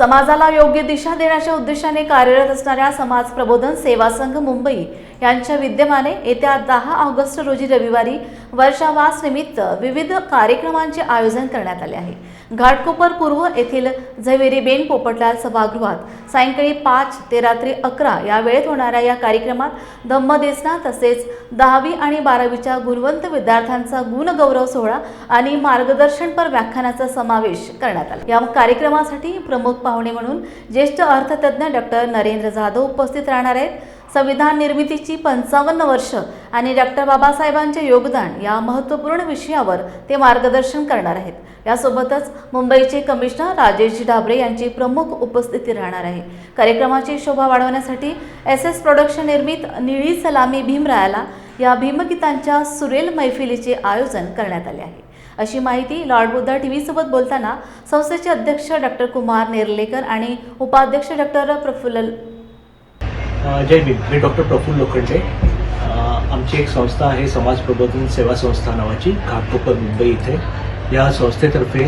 समाजाला योग्य दिशा देण्याच्या उद्देशाने कार्यरत असणाऱ्या समाज प्रबोधन सेवा संघ मुंबई यांच्या विद्यमाने येत्या दहा ऑगस्ट रोजी रविवारी वर्षावास निमित्त विविध कार्यक्रमांचे आयोजन करण्यात आले आहे. घाटकोपर पूर्व येथील झवेरी बेन पोपटलाल सभागृहात सायंकाळी पाच ते रात्री अकरा या वेळेत होणाऱ्या या कार्यक्रमात धम्मदेसना तसेच दहावी आणि बारावीच्या गुणवंत विद्यार्थ्यांचा गुणगौरव सोहळा आणि मार्गदर्शनपर व्याख्यानाचा समावेश करण्यात आला. या कार्यक्रमासाठी प्रमुख पाहुणे म्हणून ज्येष्ठ अर्थतज्ञ डॉक्टर नरेंद्र जाधव उपस्थित राहणार आहेत. संविधान निर्मितीची पंचावन्न वर्ष आणि डॉक्टर बाबासाहेबांचे योगदान या महत्त्वपूर्ण विषयावर ते मार्गदर्शन करणार आहेत. यासोबतच मुंबईचे कमिशनर राजेश ढाबरे यांची प्रमुख उपस्थिती राहणार आहे. कार्यक्रमाची शोभा वाढवण्यासाठी एस एस प्रोडक्शन निर्मित निळी सलामी भीमरायाला या भीमगीतांच्या सुरेल मैफिलीचे आयोजन करण्यात आले आहे. अशी माहिती लॉर्ड बुद्धा टी व्हीसोबत बोलताना संस्थेचे अध्यक्ष डॉक्टर कुमार नेर्लेकर आणि उपाध्यक्ष डॉक्टर प्रफुल्ल जय भीम. मी डॉक्टर प्रफुल्ल लोखंडे. आमची एक संस्था आहे समाज प्रबोधन सेवा संस्था नावाची घाटकोपर मुंबई इथे. या संस्थेतर्फे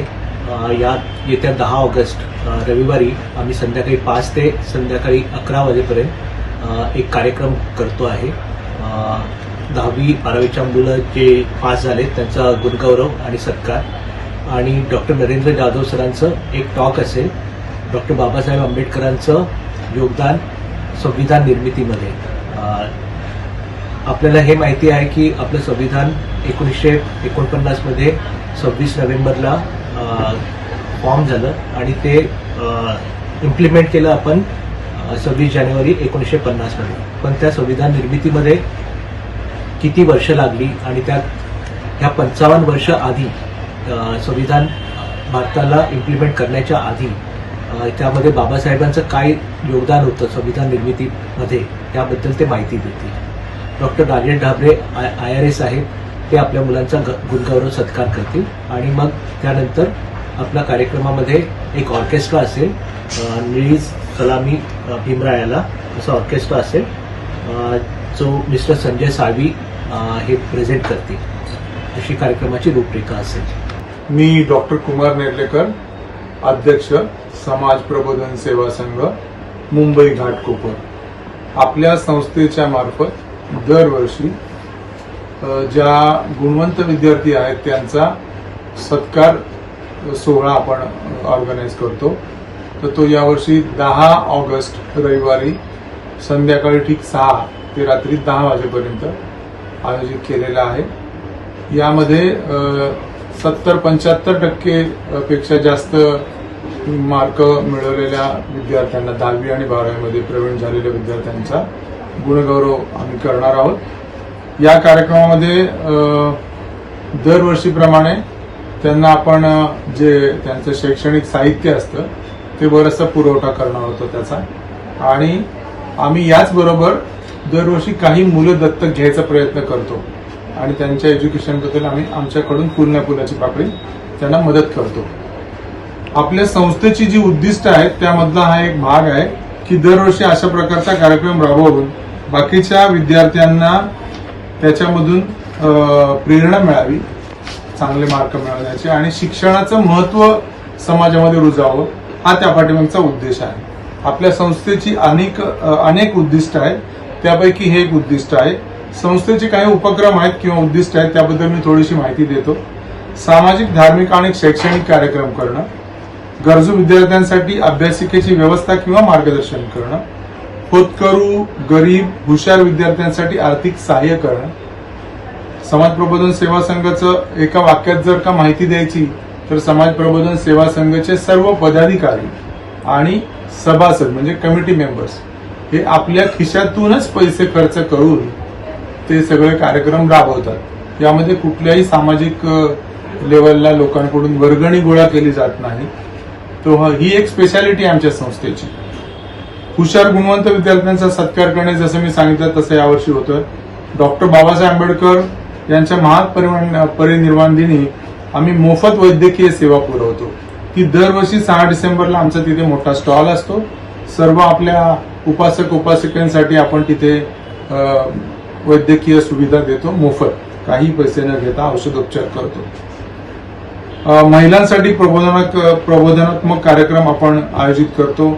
या येत्या दहा ऑगस्ट रविवारी आम्ही संध्याकाळी पाच ते संध्याकाळी अकरा वाजेपर्यंत एक कार्यक्रम करतो आहे. दहावी बारावीच्या मुलं जे पास झाले त्यांचा गुणगौरव आणि सत्कार. आणि डॉक्टर नरेंद्र जाधव सरांचं एक टॉक असेल. डॉक्टर बाबासाहेब आंबेडकरांचं योगदान संविधान निर्मितीमध्ये. आपल्याला हे माहिती आहे की आपलं संविधान एकोणीसशे एकोणपन्नासमध्ये सव्वीस नोव्हेंबरला फॉर्म झालं आणि ते इम्प्लिमेंट केलं आपण सव्वीस जानेवारी एकोणीसशे पन्नासमध्ये. पण त्या संविधान निर्मितीमध्ये किती वर्ष लागली आणि त्यात ह्या पंचावन्न वर्ष आधी संविधान भारताला इम्प्लिमेंट करण्याच्या आधी त्यामध्ये बाबासाहेबांचं काय योगदान होतं संविधान निर्मितीमध्ये त्याबद्दल ते माहिती देतील. Doctor Rajesh Dhabre I I R S आहेत ते आपल्या मुलांचा ग- गुणगौरव सत्कार करतील आणि मग त्यानंतर आपल्या कार्यक्रमामध्ये एक ऑर्केस्ट्रा असेल निळीज सलामी भीमरायाला असं ऑर्केस्ट्रा असेल जो मिस्टर संजय साळवी हे प्रेझेंट करतील. अशी कार्यक्रमाची रूपरेखा असेल. मी डॉक्टर कुमार नेर्लेकर अध्यक्ष समाज प्रबोधन सेवा संघ मुंबई घाटकोपर. आपल्या संस्थेच्या मार्फत दरवर्षी ज्या गुणवंत विद्यार्थी आहेत त्यांचा सत्कार सोहळा आपण ऑर्गनाईज करतो. तर तो यावर्षी दहा ऑगस्ट रविवारी संध्याकाळी ठीक सहा ते रात्री दहा वाजेपर्यंत आयोजित केलेला आहे. यामध्ये सत्तर पंच्याहत्तर टक्के पेक्षा जास्त मार्क मिळवलेल्या विद्यार्थ्यांना दहावी आणि बारावीमध्ये प्रवीण झालेल्या विद्यार्थ्यांचा गुणगौरव आम्ही करणार आहोत. या कार्यक्रमामध्ये दरवर्षीप्रमाणे त्यांना आपण जे त्यांचं शैक्षणिक साहित्य असतं ते बरंचसा पुरवठा करणार होतो त्याचा. आणि आम्ही याचबरोबर दरवर्षी काही मुलं दत्तक घ्यायचा प्रयत्न करतो. आणि त्यांच्या एज्युकेशनबद्दल आम्ही आमच्याकडून फुलण्या फुलाची पाकळी त्यांना मदत करतो. आपल्या संस्थेची जी उद्दिष्ट आहेत त्यामधला हा एक भाग आहे की दरवर्षी अशा प्रकारचा कार्यक्रम राबवून बाकीच्या विद्यार्थ्यांना त्याच्यामधून प्रेरणा मिळावी चांगले मार्क मिळवण्याचे आणि शिक्षणाचं महत्त्व समाजामध्ये रुजावं हा त्या पाठीमागचा उद्देश आहे. आपल्या संस्थेची अनेक अनेक उद्दिष्ट आहेत. त्यापैकी हे एक उद्दिष्ट आहे संस्थेचे काही उपक्रम आहेत किंवा उद्दिष्ट आहेत त्याबद्दल मी थोडीशी माहिती देतो. सामाजिक धार्मिक आणि शैक्षणिक कार्यक्रम करणं. गरजू विद्यार्थ्यांसाठी अभ्यासिकेची व्यवस्था किंवा मार्गदर्शन करणं. होतकरू गरीब हुशार विद्यार्थ्यांसाठी आर्थिक सहाय्य करणं. समाज प्रबोधन सेवा संघाचं एका वाक्यात जर का माहिती द्यायची तर समाज प्रबोधन सेवा संघाचे सर्व पदाधिकारी आणि सभासद म्हणजे कमिटी मेंबर्स हे आपल्या खिशातूनच पैसे खर्च करून ते सगळे कार्यक्रम राबवतात. यामध्ये कुठल्याही सामाजिक लेवलला लोकांकडून वर्गणी गोळा केली जात नाही. तो ही एक स्पेशालिटी आमच्या संस्थेची. हुशार गुणवंत विद्यार्थ्यांचा सत्कार करणे जसं मी सांगितलं तसं यावर्षी होतं. डॉक्टर बाबासाहेब आंबेडकर यांच्या महापरिनिर्वाण परिनिर्वाण दिनी आम्ही मोफत वैद्यकीय सेवा पुरवतो. ती दरवर्षी सहा डिसेंबरला आमचा तिथे मोठा स्टॉल असतो. सर्व आपल्या उपासक उपासिकांसाठी आपण तिथे वैद्यकीय सुविधा देतो मोफत. काही पैसे न घेता औषधोपचार करतो. महिलांसाठी प्रबोधना प्रबोधनात्मक कार्यक्रम आपण आयोजित करतो.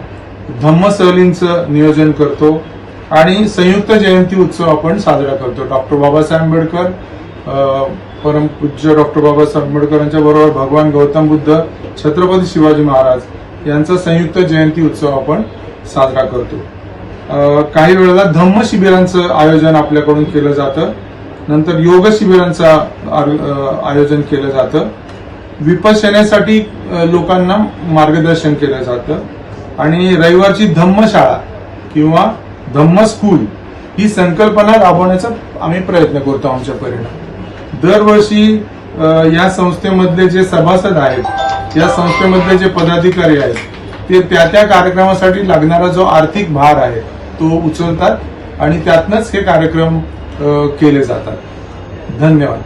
धम्म सहलींचं नियोजन करतो. आणि संयुक्त जयंती उत्सव आपण साजरा करतो. डॉक्टर बाबासाहेब आंबेडकर परम परमपूज्य डॉक्टर बाबासाहेब आंबेडकरांच्या बरोबर भगवान गौतम बुद्ध छत्रपती शिवाजी महाराज यांचा संयुक्त जयंती उत्सव आपण साजरा करतो. काही वेळेला धम्म शिबिरांचं आयोजन आपल्याकडून केलं जातं. नंतर योग शिबिरांचं आयोजन केलं जातं. विपश्यनेसाठी लोकांना मार्गदर्शन केलं जातं. आणि रविवारची धम्मशाळा किंवा धम्म स्कूल ही संकल्पना राबवण्याचा आम्ही प्रयत्न करतो आमच्या परिणाम दरवर्षी या संस्थेमधले जे सभासद आहेत या संस्थेमधले जे पदाधिकारी आहेत ते त्या त्या कार्यक्रमासाठी लागणारा जो आर्थिक भार आहे तो उचलतात आणि त्यातनंच हे कार्यक्रम केले जातात. धन्यवाद.